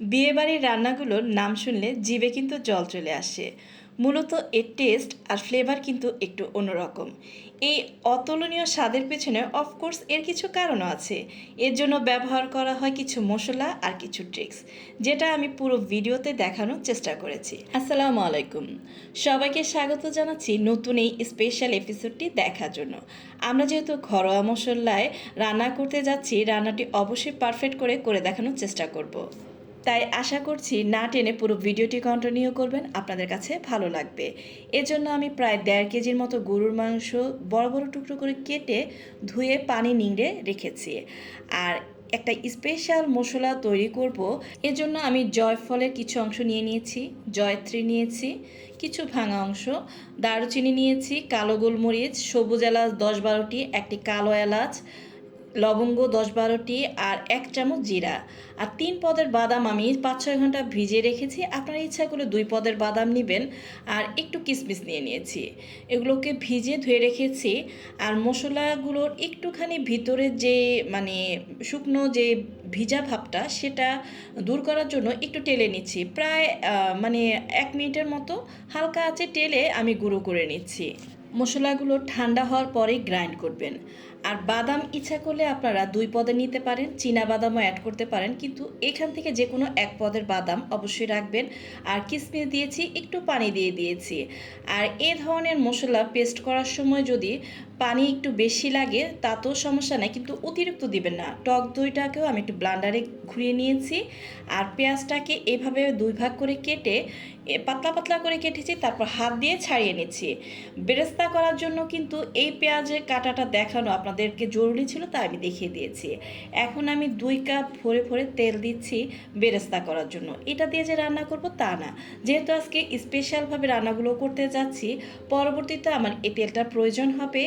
বিয়েবাড়ির রান্নাগুলোর নাম শুনলে জিভে কিন্তু জল চলে আসে। মূলত এর টেস্ট আর ফ্লেভার কিন্তু একটু অন্যরকম। এই অতুলনীয় স্বাদের পেছনে অফকোর্স এর কিছু কারণও আছে। এর জন্য ব্যবহার করা হয় কিছু মশলা আর কিছু ট্রিক্স যেটা আমি পুরো ভিডিওতে দেখানোর চেষ্টা করেছি। আসসালামু আলাইকুম। সবাইকে স্বাগত জানাচ্ছি নতুন এই স্পেশাল এপিসোডটি দেখার জন্য। আমরা যেহেতু ঘরোয়া মশলায় রান্না করতে যাচ্ছি, রান্নাটি অবশ্যই পারফেক্ট করে করে দেখানোর চেষ্টা করব। তাই আশা করছি না টেনে পুরো ভিডিওটি কন্টিনিউ করবেন। আপনাদের কাছে ভালো লাগবে। এজন্য আমি প্রায় দেড় কেজির মতো গরুর মাংস বড় বড় টুকরো করে কেটে ধুয়ে পানি নিংড়ে রেখেছি। আর একটা স্পেশাল মশলা তৈরি করব। এজন্য আমি জয়ফলের কিছু অংশ নিয়ে নিয়েছি, জয়ত্রী নিয়েছি, কিছু ভাঙা অংশ, দারুচিনি নিয়েছি, কালো গোলমরিচ, সবুজ এলাচ দশ বারোটি, একটি কালো এলাচ লবঙ্গ দশ বারোটি আর এক চামচ জিরা। আর তিন পদের বাদাম আমি পাঁচ ছয় ঘণ্টা ভিজিয়ে রেখেছি। আপনার ইচ্ছা করলে দুই পদের বাদাম নেবেন। আর একটু কিসমিস নিয়ে নিয়েছি। এগুলোকে ভিজিয়ে ধুয়ে রেখেছি। আর মশলাগুলোর একটুখানি ভিতরে যে মানে শুকনো যে ভিজা ভাবটা, সেটা দূর করার জন্য একটু টেলে নিচ্ছি। প্রায় মানে এক মিনিটের মতো হালকা আছে টেলে আমি গুঁড়ো করে নিচ্ছি। মশলাগুলো ঠান্ডা হওয়ার পরে গ্রাইন্ড করবেন। আর বাদাম ইচ্ছা করলে আপনারা দুই পদে নিতে পারেন, চীনা বাদামও অ্যাড করতে পারেন, কিন্তু এখান থেকে যে কোনো এক পদের বাদাম অবশ্যই রাখবেন। আর কিসমিস দিয়েছি, একটু পানি দিয়ে দিয়েছি। আর এ ধরনের মশলা পেস্ট করার সময় যদি পানি একটু বেশি লাগে, তাতেও সমস্যা নেই, কিন্তু অতিরিক্ত দিবেন না। টক দইটাকেও আমি একটু ব্লান্ডারে ঘুরিয়ে নিয়েছি, আর পেঁয়াজটাকে এভাবে দুই ভাগ করে কেটে পাতলা পাতলা করে কেটেছি, তারপর হাত দিয়ে ছাড়িয়ে নিচ্ছি। বেরেস্তা করার জন্য কিন্তু এই পেঁয়াজের কাটাটা দেখানো আপনাদেরকে জরুরি ছিল, তা আমি দেখিয়ে দিয়েছি। এখন আমি দুই কাপ ভরে ভরে তেল দিচ্ছি বেরেস্তা করার জন্য। এটা দিয়ে যে রান্না করব তা না। যেহেতু আজকে স্পেশালভাবে রান্নাগুলো করতে যাচ্ছি, পরবর্তীতে আমার এই তেলটার প্রয়োজন হবে।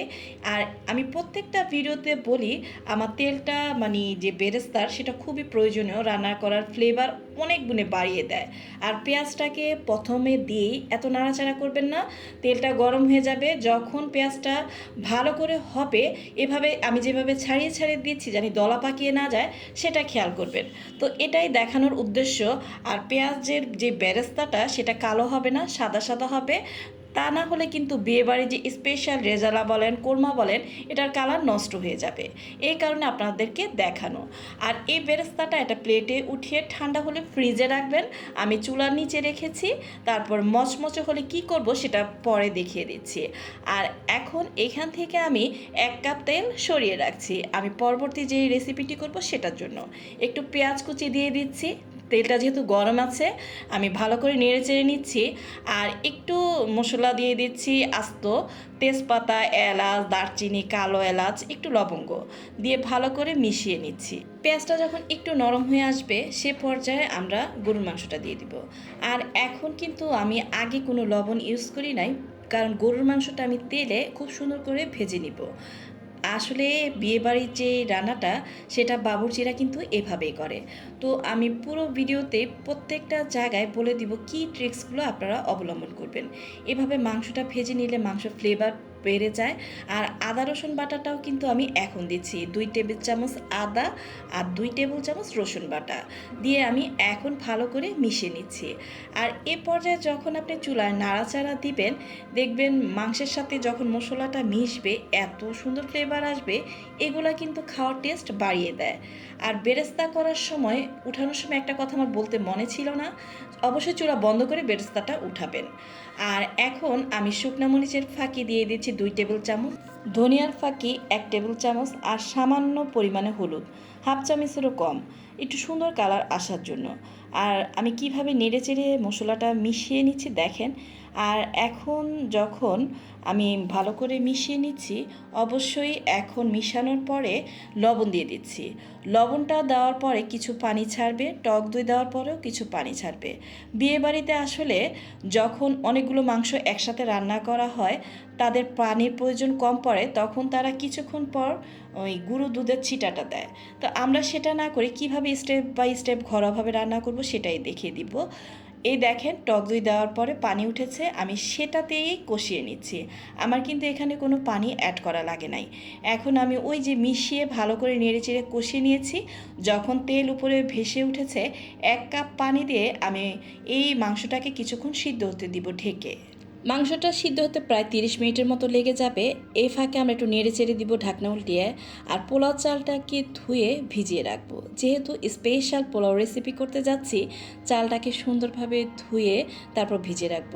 আর আমি প্রত্যেকটা ভিডিওতে বলি, আমার তেলটা মানে যে বেরেস্তার সেটা খুবই প্রয়োজনীয়, রান্না করার ফ্লেভার অনেক গুণে বাড়িয়ে দেয়। আর পেঁয়াজটাকে প্রথমে দিয়েই এত নাড়াচাড়া করবেন না, তেলটা গরম হয়ে যাবে, যখন পেঁয়াজটা ভালো করে হবে, এভাবে আমি যেভাবে ছাড়িয়ে ছাড়িয়ে দিচ্ছি জানি দলা পাকিয়ে না যায়, সেটা খেয়াল করবেন। তো এটাই দেখানোর উদ্দেশ্য, আর পেঁয়াজের যে বেরেস্তাটা সেটা কালো হবে না, সাদা সাদা হবে তা না হলে কিন্তু বিয়েবাড়ি যে স্পেশাল রেজালা বলেন, কোরমা বলেন, এটার কালার নষ্ট হয়ে যাবে। এই কারণে আপনাদেরকে দেখানো। আর এই বেরেস্তাটা একটা প্লেটে উঠিয়ে ঠান্ডা হলে ফ্রিজে রাখবেন। আমি চুলার নিচে রেখেছি। তারপর মচমচে হলে কি করব সেটা পরে দেখিয়ে দিচ্ছি। আর এখন এখান থেকে আমি এক কাপ তেল সরিয়ে রাখছি। আমি পরবর্তী যে রেসিপিটি করব সেটার জন্য। একটু পেঁয়াজ কুচি দিয়ে দিচ্ছি। তেলটা যেহেতু গরম আছে, আমি ভালো করে নেড়ে চেড়ে নিচ্ছি। আর একটু মশলা দিয়ে দিচ্ছি আস্ত তেজপাতা, এলাচ, দারচিনি, কালো এলাচ, একটু লবঙ্গ দিয়ে ভালো করে মিশিয়ে নিচ্ছি। পেঁয়াজটা যখন একটু নরম হয়ে আসবে, সে পর্যায়ে আমরা গরুর মাংসটা দিয়ে দিব। আর এখন কিন্তু আমি আগে কোনো লবণ ইউজ করি নাই, কারণ গরুর মাংসটা আমি তেলে খুব সুন্দর করে ভেজে নিব। আসলে বিয়েবাড়ির যে রান্নাটা, সেটা বাবুর্চিরা কিন্তু এভাবেই করে। তো আমি পুরো ভিডিওতে প্রত্যেকটা জায়গায় বলে দিব কী ট্রিক্সগুলো আপনারা অবলম্বন করবেন। এভাবে মাংসটা ভেজে নিলে মাংস ফ্লেভার বেড়ে যায়। আর আদা, রসুন বাটাটাও কিন্তু আমি এখন দিচ্ছি। দুই টেবিল চামচ আদা আর দুই টেবিল চামচ রসুন বাটা দিয়ে আমি এখন ভালো করে মিশিয়ে নিচ্ছি। আর এ পর্যায়ে যখন আপনি চুলায় নাড়াচাড়া দিবেন, দেখবেন মাংসের সাথে যখন মশলাটা মিশবে, এত সুন্দর ফ্লেভার আসবে, এগুলা কিন্তু খাওয়ার টেস্ট বাড়িয়ে দেয়। আর বেরেস্তা করার সময়, উঠানোর সময় একটা কথা আমার বলতে মনে ছিল না। অবশ্যই চূড়া বন্ধ করে বেরেস্তাটা উঠাবেন। আর এখন আমি শুকনো মরিচের ফাঁকি দিয়ে দিচ্ছি দুই টেবিল চামচ, ধনিয়ার ফাঁকি এক টেবিল চামচ, আর সামান্য পরিমাণে হলুদ। হাফ চামচেরও কম। একটু সুন্দর কালার আসার জন্য। আর আমি কীভাবে নেড়ে চেড়ে মশলাটা মিশিয়ে নিচ্ছি দেখেন। আর এখন যখন আমি ভালো করে মিশিয়ে নিচ্ছি, অবশ্যই এখন মিশানোর পরে লবণ দিয়ে দিচ্ছি। লবণটা দেওয়ার পরে কিছু পানি ছাড়বে, টক দই দেওয়ার পরেও কিছু পানি ছাড়বে। বিয়েবাড়িতে আসলে যখন অনেকগুলো মাংস একসাথে রান্না করা হয়, তাদের পানির প্রয়োজন কম পড়ে, তখন তারা কিছুক্ষণ পর ওই গুঁড়ো দুধের ছিটাটা দেয়। তো আমরা সেটা না করে কীভাবে স্টেপ বাই স্টেপ ঘরোয়াভাবে রান্না করব সেটাই দেখিয়ে দিব। এই দেখেন, টক দই দেওয়ার পরে পানি উঠেছে, আমি সেটাতেই কষিয়ে নিচ্ছি। আমার কিন্তু এখানে কোনো পানি অ্যাড করা লাগে নাই। এখন আমি ওই যে মিশিয়ে ভালো করে নেড়ে চেড়ে কষিয়ে নিয়েছি, যখন তেল উপরে ভেসে উঠেছে, এক কাপ পানি দিয়ে আমি এই মাংসটাকে কিছুক্ষণ সিদ্ধ হতে দিব ঢেকে। মাংসটা সিদ্ধ হতে প্রায় তিরিশ মিনিটের মতো লেগে যাবে। এই ফাঁকে আমরা একটু নেড়ে চেড়ে দিব ঢাকনা উল্টিয়ে আর পোলাও চালটাকে ধুয়ে ভিজিয়ে রাখব। যেহেতু স্পেশাল পোলাও রেসিপি করতে যাচ্ছি চালটাকে সুন্দরভাবে ধুয়ে তারপর ভিজিয়ে রাখব।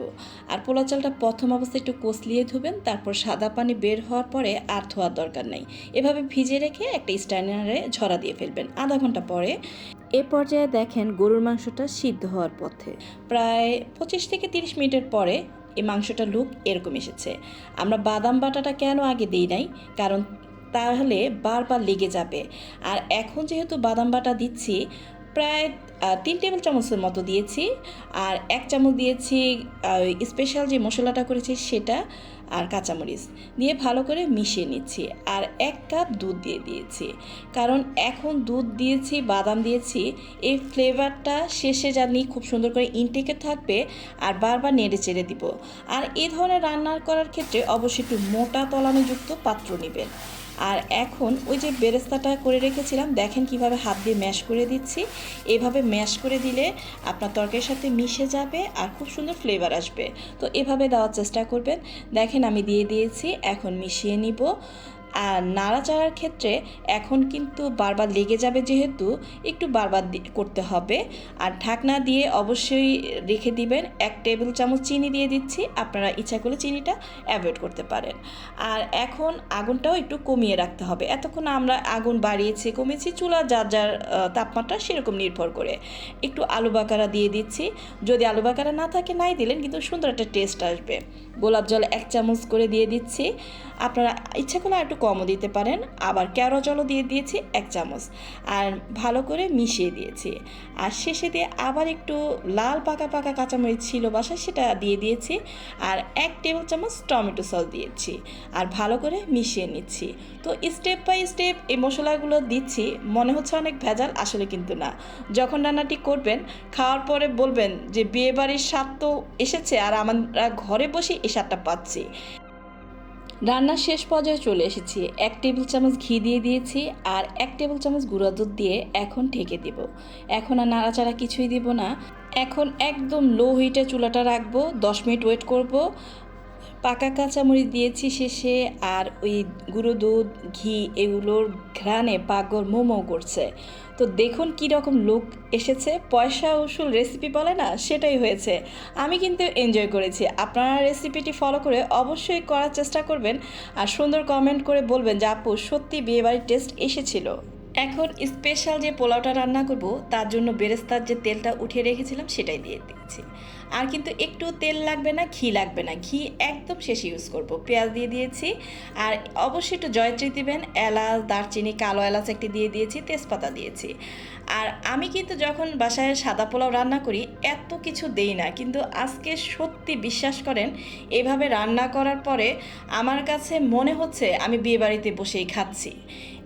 আর পোলাও চালটা প্রথম অবস্থায় একটু কষলিয়ে ধুবেন তারপর সাদা পানি বের হওয়ার পরে আর ধোয়ার দরকার নেই। এভাবে ভিজিয়ে রেখে একটা স্ট্যান্ডারে ঝরা দিয়ে ফেলবেন আধা ঘণ্টা পরে। এ পর্যায়ে দেখেন গরুর মাংসটা সিদ্ধ হওয়ার পথে। প্রায় পঁচিশ থেকে তিরিশ মিনিটের পরে এই মাংসটা লুক এরকম এসেছে। আমরা বাদাম বাটাটা কেন আগে দিই নাই? কারণ তাহলে বারবার লেগে যাবে। আর এখন যেহেতু বাদাম বাটা দিচ্ছি প্রায় তিন টেবিল চামচের মতো দিয়েছি। আর এক চামচ দিয়েছি স্পেশাল যে মশলাটা করেছি সেটা আর কাঁচামরিচ। দিয়ে ভালো করে মিশিয়ে নিচ্ছি। আর এক কাপ দুধ দিয়ে দিয়েছি। কারণ এখন দুধ দিয়েছি, বাদাম দিয়েছি এই ফ্লেভারটা শেষে জানি খুব সুন্দর করে ইনটেকে থাকবে আর বারবার নেড়ে চেড়ে দিব। আর এই ধরনের রান্নার করার ক্ষেত্রে অবশ্যই একটু মোটা তলানোযুক্ত পাত্র নেবেন। আর এখন ওই যে বেরেস্তাটা করে রেখেছিলাম, দেখেন কীভাবে হাত দিয়ে ম্যাশ করে দিচ্ছি। এভাবে ম্যাশ করে দিলে আপনার তরকারির সাথে মিশে যাবে আর খুব সুন্দর ফ্লেভার আসবে। তো এভাবে দেওয়ার চেষ্টা করবেন। দেখেন আমি দিয়ে দিয়েছি, এখন মিশিয়ে নিব। আর নাড়াচাড়ার ক্ষেত্রে এখন কিন্তু বারবার লেগে যাবে যেহেতু একটু বারবার করতে হবে। আর ঢাকনা দিয়ে অবশ্যই রেখে দিবেন। এক টেবিল চামচ চিনি দিয়ে দিচ্ছি। আপনারা ইচ্ছা করলে চিনিটা অ্যাভয়েড করতে পারেন। আর এখন আগুনটাও একটু কমিয়ে রাখতে হবে। এতক্ষণ আমরা আগুন বাড়িয়েছি, কমিয়েছি, চুলা যার যার তাপমাত্রা সেরকম নির্ভর করে। একটু আলু বাকারা দিয়ে দিচ্ছি। যদি আলু বাকারা না থাকে, নাই দিলেন কিন্তু সুন্দর একটা টেস্ট আসবে। গোলাপ জল এক চামচ করে দিয়ে দিচ্ছি। আপনারা ইচ্ছা করলে একটু কমও দিতে পারেন, আবার ক্যারো জলও দিয়ে দিয়েছি এক চামচ। আর ভালো করে মিশিয়ে দিয়েছি। আর শেষে দিয়ে আবার একটু লাল পাকা পাকা কাঁচামরিচ ছিল বাসায়, সেটা দিয়ে দিয়েছি। আর এক টেবিল চামচ টমেটো সস দিয়েছি। আর ভালো করে মিশিয়ে নিচ্ছি। তো স্টেপ বাই স্টেপ এই মশলাগুলো দিচ্ছি, মনে হচ্ছে অনেক ভেজাল, আসলে কিন্তু না। যখন রান্নাটি করবেন, খাওয়ার পরে বলবেন যে, বিয়েবাড়ির স্বাদ তো এসেছে, আর আমরা ঘরে বসে এই স্বাদটা পাচ্ছি। রান্নার শেষ পর্যায়ে চলে এসেছি। এক টেবিল চামচ ঘি দিয়ে দিয়েছি আর এক টেবিল চামচ গুঁড়া দুধ দিয়ে এখন ঢেকে দেব। এখন আর নাড়াচাড়া কিছুই দিব না। এখন একদম লো হিটে চুলাটা রাখব, দশ মিনিট ওয়েট করব। পাকা কাঁচামরিচ দিয়েছি শেষে আর ওই গুঁড়ো দুধ, ঘি এগুলোর ঘ্রাণে পাগল মোমো করছে। তো দেখুন কী রকম লুক এসেছে। পয়সা উসুল রেসিপি বলে না, সেটাই হয়েছে। আমি কিন্তু এনজয় করেছি। আপনারা রেসিপিটি ফলো করে অবশ্যই করার চেষ্টা করবেন। আর সুন্দর কমেন্ট করে বলবেন যে আপু, সত্যি বিয়েবাড়ির টেস্ট এসেছিল। এখন স্পেশাল যে পোলাওটা রান্না করব, তার জন্য বেরেস্তার যে তেলটা উঠিয়ে রেখেছিলাম, সেটাই দিয়ে দিয়েছি আর কিন্তু একটু তেল লাগবে না, ঘি লাগবে না। ঘি একদম শেষে ইউজ করব। পেঁয়াজ দিয়ে দিয়েছি। আর অবশ্যই একটু জয়ত্রী দিবেন। এলাচ, দারচিনি, কালো এলাচ একটি দিয়ে দিয়েছি, তেজপাতা দিয়েছি। আর আমি কিন্তু যখন বাসায় সাদা পোলাও রান্না করি, এত কিছু দেই না। কিন্তু আজকে সত্যি বিশ্বাস করেন, এভাবে রান্না করার পরে আমার কাছে মনে হচ্ছে আমি বিয়েবাড়িতে বসেই খাচ্ছি।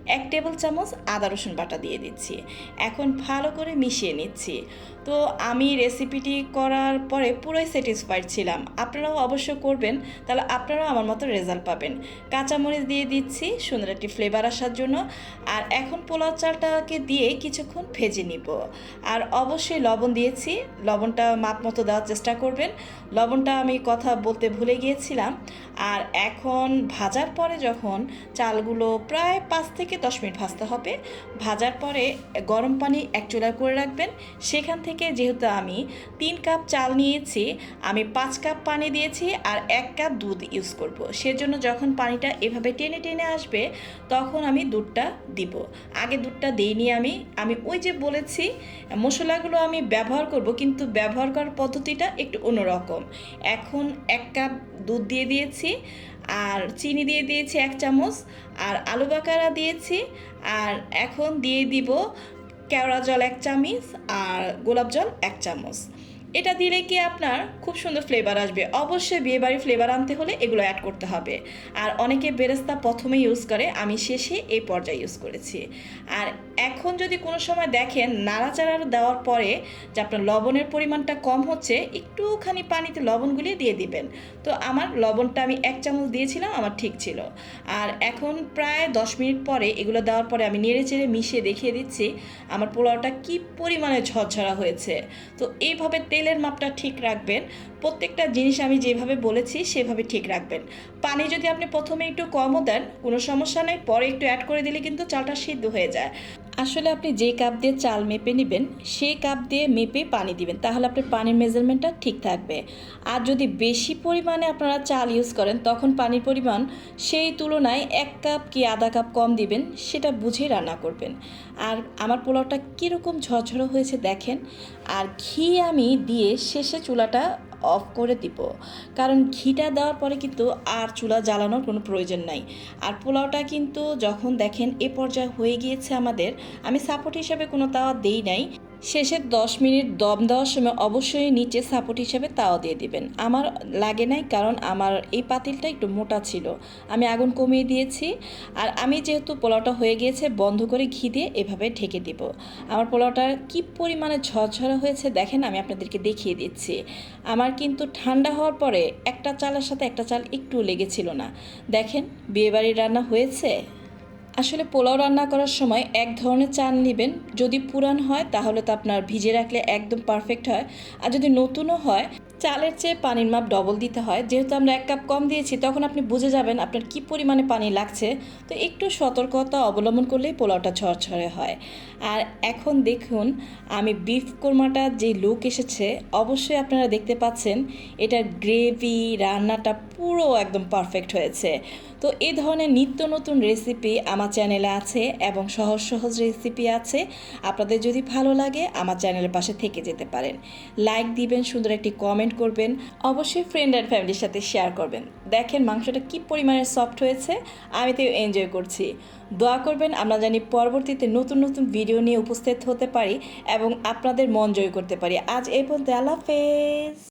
এক টেবিল চামচ আদা রসুন বাটা দিয়ে দিচ্ছি। এখন ভালো করে মিশিয়ে নিচ্ছি। তো আমি রেসিপিটি করার পরে পুরোই স্যাটিসফাইড ছিলাম। আপনারাও অবশ্য করবেন, তাহলে আপনারাও আমার মতো রেজাল্ট পাবেন। কাঁচামরিচ দিয়ে দিচ্ছি, সুন্দর একটি ফ্লেভার আসার জন্য। আর এখন পোলাও চালটাকে দিয়ে কিছুক্ষণ ভেজে নিব। আর অবশ্যই লবণ দিয়েছি। লবণটা মাপ মতো দেওয়ার চেষ্টা করবেন। লবণটা আমি কথা বলতে ভুলে গিয়েছিলাম। আর এখন ভাজার পরে যখন চালগুলো প্রায় পাঁচ থেকে দশ মিনিট ভাজতে হবে। ভাজার পরে গরম পানি এক চুলা করে রাখবেন। সেখান থেকে যেহেতু আমি তিন কাপ চাল নিয়েছি, আমি পাঁচ কাপ পানি দিয়েছি আর এক কাপ দুধ ইউজ করব। সেজন্য যখন পানিটা এভাবে টেনে টেনে আসবে, তখন আমি দুধটা দিব। আগে দুধটা দিইনি আমি। আমি ওই যে বলেছি, মশলাগুলো আমি ব্যবহার করব, কিন্তু ব্যবহার করার পদ্ধতিটা একটু অন্যরকম। এখন এক কাপ দুধ দিয়ে দিয়েছি। আর চিনি দিয়ে দিয়েছি এক চামচ, আর আলু বাকারা দিয়েছি, আর এখন দিয়ে দিব কেওড়া জল এক চামচ, আর গোলাপ জল এক চামচ। এটা দিলে কি আপনার খুব সুন্দর ফ্লেভার আসবে। অবশ্যই বিয়েবাড়ির ফ্লেভার আনতে হলে এগুলো অ্যাড করতে হবে। আর অনেকে বেরেস্তা প্রথমে ইউজ করে, আমি শেষে এই পর্যায়ে ইউজ করেছি। আর এখন যদি কোনো সময় দেখেন নাড়াচাড়া দেওয়ার পরে যে আপনার লবণের পরিমাণটা কম হচ্ছে, একটুখানি পানিতে লবণ গুলিয়ে দিয়ে দিবেন। তো আমার লবণটা আমি এক চামচ দিয়েছিলাম, আমার ঠিক ছিল। আর এখন প্রায় দশ মিনিট পরে এগুলো দেওয়ার পরে আমি নেড়ে চেড়ে মিশিয়ে দেখিয়ে দিচ্ছি, আমার পোলাওটা কি পরিমাণে ঝরঝরা হয়েছে। তো এইভাবে তেলের মাপটা ঠিক রাখবেন। প্রত্যেকটা জিনিস আমি যেভাবে বলেছি, সেভাবে ঠিক রাখবেন। পানি যদি আপনি প্রথমে একটু কমও দেন, কোনো সমস্যা নেই, পরে একটু অ্যাড করে দিলে কিন্তু চালটা সিদ্ধ হয়ে যায়। আসলে আপনি যে কাপ দিয়ে চাল মেপে নেবেন, সেই কাপ দিয়ে মেপে পানি দিবেন। তাহলে আপনার পানির মেজারমেন্টটা ঠিক থাকবে। আর যদি বেশি পরিমাণে আপনারা চাল ইউজ করেন, তখন পানির পরিমাণ সেই তুলনায় এক কাপ কি আধা কাপ কম দিবেন, সেটা বুঝে রান্না করবেন। আর আমার পোলাওটা কীরকম ঝরঝরো হয়েছে দেখেন। আর ঘি আমি দিয়ে শেষে চুলাটা অফ করে দিব। কারণ ঘিটা দেওয়ার পরে কিন্তু আর চুলা জ্বালানোর কোনো প্রয়োজন নাই। আর পোলাওটা কিন্তু যখন দেখেন এ পর্যায়ে হয়ে গিয়েছে আমাদের, আমি সাপোর্ট হিসাবে কোনো তাওয়া দেই নাই। শেষের দশ মিনিট দম দেওয়ার সময় অবশ্যই নিচে সাপোর্ট হিসাবে তাও দিয়ে দিবেন। আমার লাগে নাই কারণ আমার এই পাতিলটা একটু মোটা ছিল। আমি আগুন কমিয়ে দিয়েছি আর আমি যেহেতু পোলাওটা হয়ে গিয়েছে বন্ধ করে ঘি দিয়ে এভাবে ঢেকে দিব। আমার পোলাওটা কি পরিমাণে ঝরঝরা হয়েছে দেখেন, আমি আপনাদেরকে দেখিয়ে দিচ্ছি। আমার কিন্তু ঠান্ডা হওয়ার পরে একটা চালের সাথে একটা চাল একটু লেগেছিল না। দেখেন, বিয়েবাড়ির রান্না হয়েছে? আসলে পোলাও রান্না করার সময় এক ধরনের চাল নেবেন। যদি পুরান হয়, তাহলে তো আপনার ভিজে রাখলে একদম পারফেক্ট হয়। আর যদি নতুনও হয়, চালের চেয়ে পানির মাপ ডবল দিতে হয়। যেহেতু আমরা এক কাপ কম দিয়েছি, তখন আপনি বুঝে যাবেন আপনার কি পরিমাণে পানি লাগছে। তো একটু সতর্কতা অবলম্বন করলেই পোলাওটা ঝরঝরে হয়। আর এখন দেখুন, আমি বিফ কোরমাটা যে লুক এসেছে, অবশ্যই আপনারা দেখতে পাচ্ছেন, এটার গ্রেভি রান্নাটা পুরো একদম পারফেক্ট হয়েছে। তো এই ধরনের নিত্য নতুন রেসিপি আমার চ্যানেলে আছে এবং সহজ সহজ রেসিপি আছে। আপনাদের যদি ভালো লাগে, আমার চ্যানেলের পাশে থেকে যেতে পারেন। লাইক দিবেন, সুন্দর একটি কমেন্ট করবেন। অবশ্যই ফ্রেন্ড অ্যান্ড ফ্যামিলির সাথে শেয়ার করবেন। দেখেন মাংসটা কি পরিমাণে সফট হয়েছে, আমি তো এনজয় করছি। দোয়া করবেন, আমরা জানি পরবর্তীতে নতুন নতুন ভিডিও নিয়ে উপস্থিত হতে পারি এবং আপনাদের মন জয় করতে পারি। আজ এই পর্যন্ত, আল্লাহ